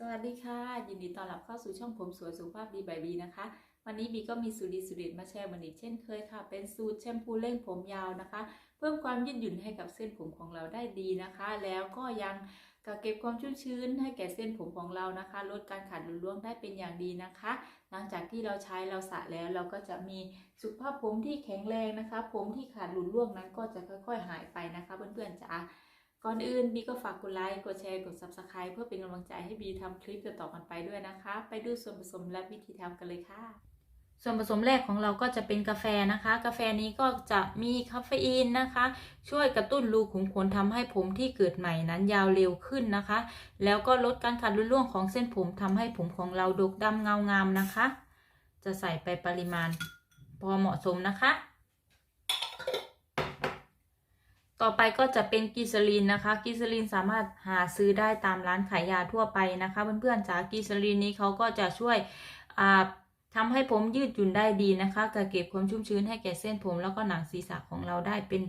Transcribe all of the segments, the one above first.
สวัสดีค่ะ ยินดีต้อนรับเข้าสู่ช่องผมสวยสุขภาพดีบายบีนะคะ วันนี้บีก็มีสูตรดีสูตรเด็ดมาแชร์วันอีกเช่นเคยค่ะ เป็นสูตรแชมพูเร่งผมยาวนะคะ เพิ่มความยืดหยุ่นให้กับเส้นผมของเราได้ดีนะคะ แล้วก็ยังกักเก็บความชุ่มชื้นให้แก่เส้นผมของเรานะคะ ลดการขาดหลุดร่วงได้เป็นอย่างดีนะคะ หลังจากที่เราใช้เราสระแล้วเราก็จะมีสุขภาพผมที่แข็งแรงนะคะ ผมที่ขาดหลุดร่วงนั้นก็จะค่อย ๆ หายไปนะคะ เพื่อนๆจ๋า ก่อนอื่นบีก็ฝากกดไลค์ กดแชร์ กด Subscribe เพื่อเป็นกำลังใจให้บีทำคลิปต่อๆกันไปด้วยนะคะ ไปดูส่วนผสมและวิธีทำกันเลยค่ะ ส่วนผสมแรกของเราก็จะเป็นกาแฟนะคะ กาแฟนี้ก็จะมีคาเฟอีนนะคะ ช่วยกระตุ้นรูขุมขนทำให้ผมที่เกิดใหม่นั้นยาวเร็วขึ้นนะคะ แล้วก็ลดการขาดรุ่ร่วงของเส้นผมทำให้ผมของเราดกดำเงางามนะคะ จะใส่ไปปริมาณพอเหมาะสมนะคะ ต่อไปก็จะเป็นกิซลินนะคะกิซลินสามารถหาซื้อได้ตามร้านขายยาทั่วไปนะคะเพื่อนๆจากิซลินนี้เขาก็จะช่วยอ่าทำให้ผมยืดหยุ่นได้ดีนะคะกระเก็บความชุ่มชื้นให้แก่เส้นผมแล้วก็หนังศีรษะของเราได้เป็น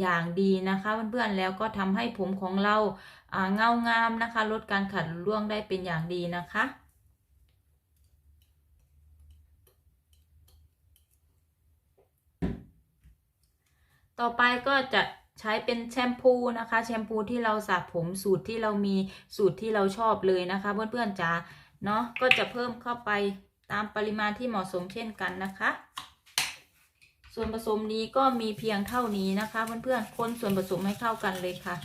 อย่างดีนะคะเพื่อนๆแล้วก็ทำให้ผมของเราอ่าเงางามนะคะ ลดการขัดร่วงได้เป็นอย่างดีนะคะต่อไปก็จะ ใช้เป็นแชมพูนะคะ แชมพูที่เราสระผมสูตรที่เรามีสูตรที่เราชอบเลยนะคะเพื่อนๆจ๋าเนาะก็จะเพิ่มเข้าไปตามปริมาณที่เหมาะสมเช่นกันนะคะ ส่วนผสมนี้ก็มีเพียงเท่านี้นะคะเพื่อนๆคนส่วนผสมให้เข้ากันเลยค่ะ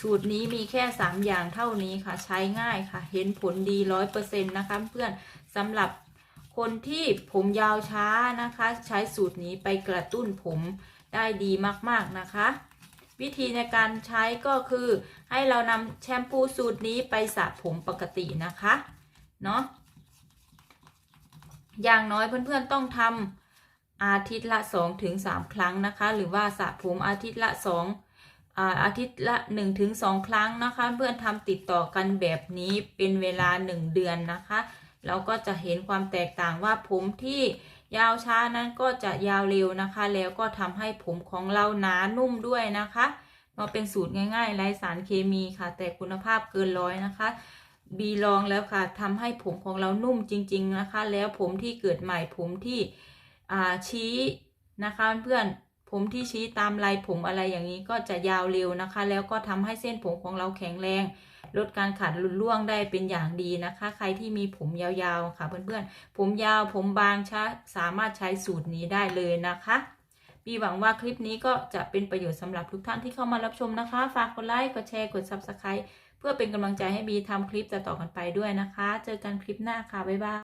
สูตรนี้มีแค่ 3 อย่างเท่านี้ค่ะ ใช้ง่ายค่ะ เห็นผลดีร้อยเปอร์เซ็นต์นะคะเพื่อนสำหรับคนที่ผมยาวช้านะคะ ใช้สูตรนี้ไปกระตุ้นผม ได้ดีมากๆนะคะ วิธีในการใช้ก็คือให้เรานำแชมพูสูตรนี้ไปสระผมปกตินะคะเนาะอย่างน้อยเพื่อนๆต้องทำอาทิตย์ละ2ถึง3ครั้งนะคะ หรือว่าสระผมอาทิตย์ละ 2อาอาทิตย์ละ1ถึง2ครั้งนะคะ เพื่อนทำติดต่อกันแบบนี้เป็นเวลา 1 เดือนนะคะ เราก็จะเห็นความแตกต่างว่าผมที่ ยาวช้านั้นก็จะยาวเร็วนะคะ แล้วก็ทำให้ผมของเราหนานุ่มด้วยนะคะมาเป็นสูตรง่ายๆไร้สารเคมีค่ะ แต่คุณภาพเกินร้อยนะคะบีลองแล้วค่ะทำให้ผมของเรานุ่มจริง ๆนะคะ แล้วผมที่เกิดใหม่ผมที่ชี้นะคะเพื่อนผมที่ชี้ตามลายผมอะไรอย่างนี้ก็จะยาวเร็วนะคะ แล้วก็ทำให้เส้นผมของเราแข็งแรง ลดการขาดหลุดร่วงได้เป็นอย่างดีนะคะ ใครที่มีผมยาวๆค่ะ เพื่อนๆ ผมยาวผมบางช้าสามารถใช้สูตรนี้ได้เลยนะคะบีหวังว่าคลิปนี้ก็จะเป็นประโยชน์สำหรับทุกท่านที่เข้ามารับชมนะคะ ฝากกดไลค์ กดแชร์ กด Subscribe เพื่อเป็นกำลังใจให้บีทำคลิปต่อๆกันไปด้วยนะคะ เจอกันคลิปหน้าค่ะ บ๊ายบาย